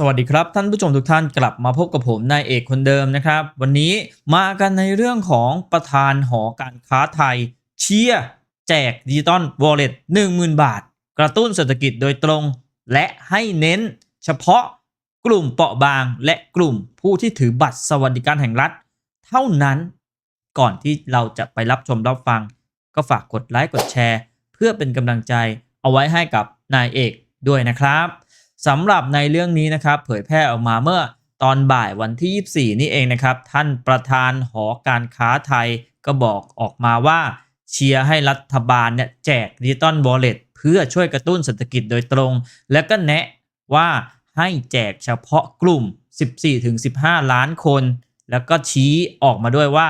สวัสดีครับ ท่านผู้ชมทุกท่านกลับมาพบกับผมนายเอกคนเดิมนะครับ วันนี้มากันในเรื่องของประธานหอการค้าไทย เชียร์แจกดิจิตอลวอลเล็ต10,000บาท กระตุ้นเศรษฐกิจโดยตรง และให้เน้น เฉพาะกลุ่มเปราะบางและกลุ่มผู้ที่ถือบัตรสวัสดิการแห่งรัฐ เท่านั้นก่อนที่เราจะไปรับชมรับฟัง ก็ฝากกดไลค์กดแชร์ เพื่อเป็นกำลังใจเอาไว้ให้กับนายเอกด้วยนะครับ สำหรับในเรื่องนี้นะครับเผยแพร่ออกมาเมื่อตอนบ่ายวันที่ 24 นี่เองนะครับ ท่านประธานหอการค้าไทยก็บอกออกมาว่า เชียร์ให้รัฐบาลเนี่ยแจกดิจิตอลวอลเล็ตเพื่อช่วยกระตุ้นเศรษฐกิจโดยตรง และก็แนะว่าให้แจกเฉพาะกลุ่ม 14-15 ล้านคน แล้วก็ชี้ออกมาด้วยว่า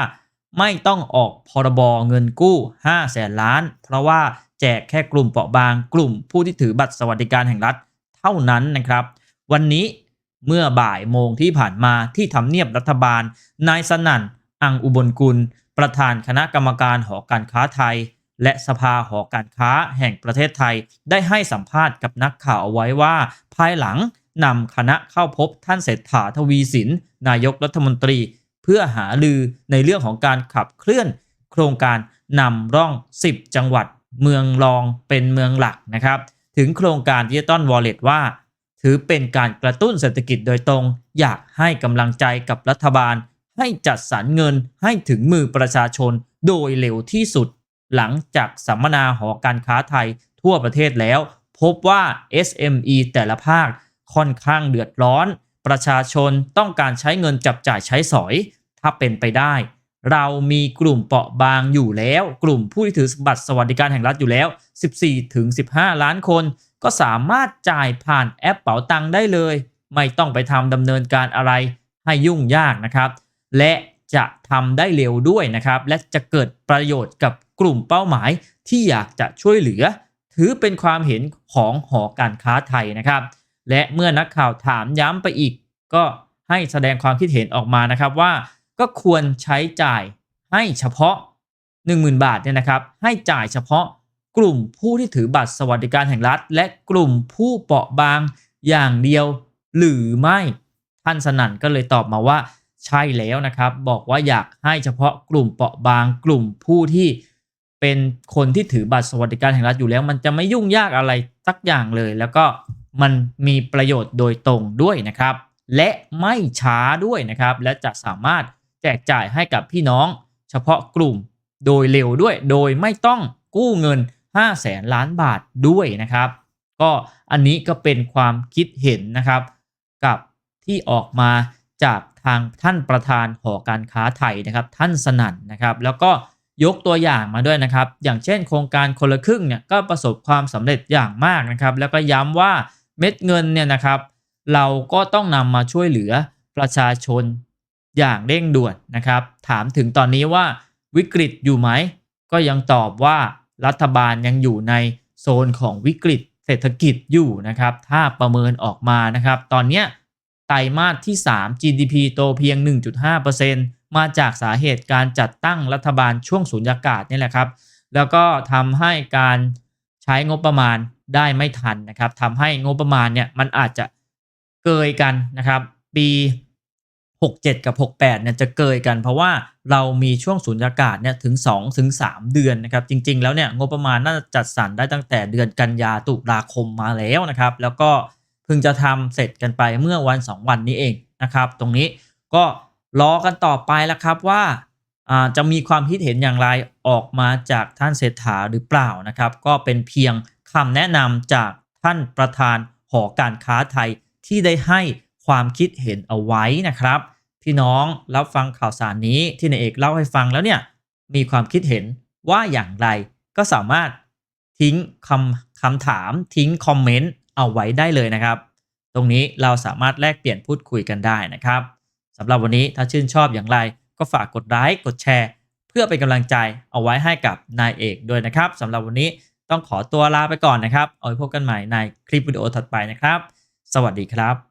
ไม่ต้องออกพรบเงินกู้ 5 แสนล้าน เพราะว่าแจกแค่กลุ่มเปราะบางกลุ่มผู้ที่ถือบัตรสวัสดิการแห่งรัฐ เท่านั้นนะครับ วันนี้เมื่อบ่ายโมงที่ผ่านมาที่ทำเนียบรัฐบาล นายสนั่น อังอุบลกุล ประธานคณะกรรมการหอการค้าไทย และสภาหอการค้าแห่งประเทศไทย ได้ให้สัมภาษณ์กับนักข่าวเอาไว้ว่า ภายหลังนำคณะเข้าพบท่านเศรษฐาทวีสิน นายกรัฐมนตรี เพื่อหาลือในเรื่องของการขับเคลื่อน โครงการนำร่อง 10 จังหวัดเมืองรองเป็นเมืองหลักนะครับ ถึงโครงการดิจิตอลวอลเล็ตว่า ถือเป็นการกระตุ้นเศรษฐกิจโดยตรง อยากให้กำลังใจกับรัฐบาล ให้จัดสรรเงินให้ถึงมือประชาชนโดยเร็วที่สุด หลังจากสัมมนาหอการค้าไทยทั่วประเทศแล้ว พบว่า SME แต่ละภาคค่อนข้างเดือดร้อน ประชาชนต้องการใช้เงินจับจ่ายใช้สอย ถ้าเป็นไปได้ เรามีกลุ่มเปราะบางอยู่แล้ว กลุ่มผู้ที่ถือบัตรสวัสดิการแห่งรัฐอยู่แล้ว 14-15 ล้านคน ก็สามารถจ่ายผ่านแอปเป๋าตังค์ได้เลย ไม่ต้องไปทำดำเนินการอะไรให้ยุ่งยากนะครับ และจะทำได้เร็วด้วยนะครับ และจะเกิดประโยชน์กับกลุ่มเป้าหมายที่อยากจะช่วยเหลือ ถือเป็นความเห็นของหอการค้าไทยนะครับ และเมื่อนักข่าวถามย้ำไปอีก ก็ให้แสดงความคิดเห็นออกมานะครับว่า ก็ควรใช้จ่ายให้เฉพาะ 10,000 บาทเนี่ยนะครับ ให้จ่ายเฉพาะกลุ่มผู้ที่ถือบัตรสวัสดิการแห่งรัฐ และกลุ่มผู้เปราะบางอย่างเดียวหรือไม่ท่านสนั่นก็เลยตอบมาว่าใช่แล้วนะครับ บอกว่าอยากให้เฉพาะกลุ่มเปราะบางกลุ่มผู้ที่เป็นคนที่ถือบัตรสวัสดิการแห่งรัฐอยู่แล้ว มันจะไม่ยุ่งยากอะไรสักอย่างเลย แล้วก็มันมีประโยชน์โดยตรงด้วยนะครับ และไม่ช้าด้วยนะครับ และจะสามารถ แจกจ่ายให้กับพี่น้อง เฉพาะกลุ่มโดยเร็วด้วย โดยไม่ต้องกู้เงิน5แสนล้านบาทด้วยนะครับ ก็อันนี้ก็เป็นความคิดเห็นนะครับ กับที่ออกมาจากทางท่านประธานหอการค้าไทยนะครับ ท่านสนั่นนะครับ แล้วก็ยกตัวอย่างมาด้วยนะครับ อย่างเช่น โครงการคนละครึ่งเนี่ยก็ประสบความสำเร็จอย่างมากนะครับ แล้วก็ย้ำว่าเม็ดเงินเนี่ยนะครับ เราก็ต้องนำมาช่วยเหลือประชาชน อย่างเร่งด่วนนะครับ ถามถึงตอนนี้ว่าวิกฤตอยู่ไหม ก็ยังตอบว่ารัฐบาลยังอยู่ในโซนของวิกฤตเศรษฐกิจอยู่นะครับ ถ้าประเมินออกมานะครับ ตอนนี้ไตรมาสที่ 3 GDP โตเพียง 1.5%มาจากสาเหตุการจัดตั้งรัฐบาลช่วงสุญญากาศนี่แหละครับ แล้วก็ทำให้การใช้งบประมาณได้ไม่ทันนะครับทำให้งบประมาณเนี่ยมันอาจจะเกยกันนะครับ ปี 67 กับ 68เนี่ยจะเกยกัน เพราะว่าเรามีช่วงสุญญากาศเนี่ยถึง2ถึง3เดือนนะครับ จริง ๆ แล้วเนี่ยงบประมาณน่าจะจัดสรรได้ตั้งแต่เดือนกันยาตุลาคมมาแล้วนะครับ แล้วก็เพิ่งจะทำเสร็จกันไปเมื่อวัน 2 วันนี้เองนะครับ ตรงนี้ก็รอกันต่อไปแล้วครับว่าจะมีความคิดเห็นอย่างไรออกมาจากท่านเศรษฐาหรือเปล่านะครับ ก็เป็นเพียงคำแนะนำจากท่านประธานหอการค้าไทยที่ได้ให้ ความคิดเห็นเอาไว้นะครับ พี่น้องรับฟังข่าวสารนี้ที่นายเอกเล่าให้ฟังแล้วเนี่ยมีความคิดเห็นว่าอย่างไรก็สามารถทิ้งคำคำถามทิ้งคอมเมนต์เอาไว้ได้เลยนะครับ ตรงนี้เราสามารถแลกเปลี่ยนพูดคุยกันได้นะครับสำหรับวันนี้ถ้าชื่นชอบอย่างไร ก็ฝากกดไลค์กดแชร์ เพื่อเป็นกำลังใจเอาไว้ให้กับนายเอกด้วยนะครับสำหรับวันนี้ต้องขอตัวลาไปก่อนนะครับ เอาไว้พบกันใหม่ในคลิปวิดีโอถัดไปนะครับ สวัสดีครับ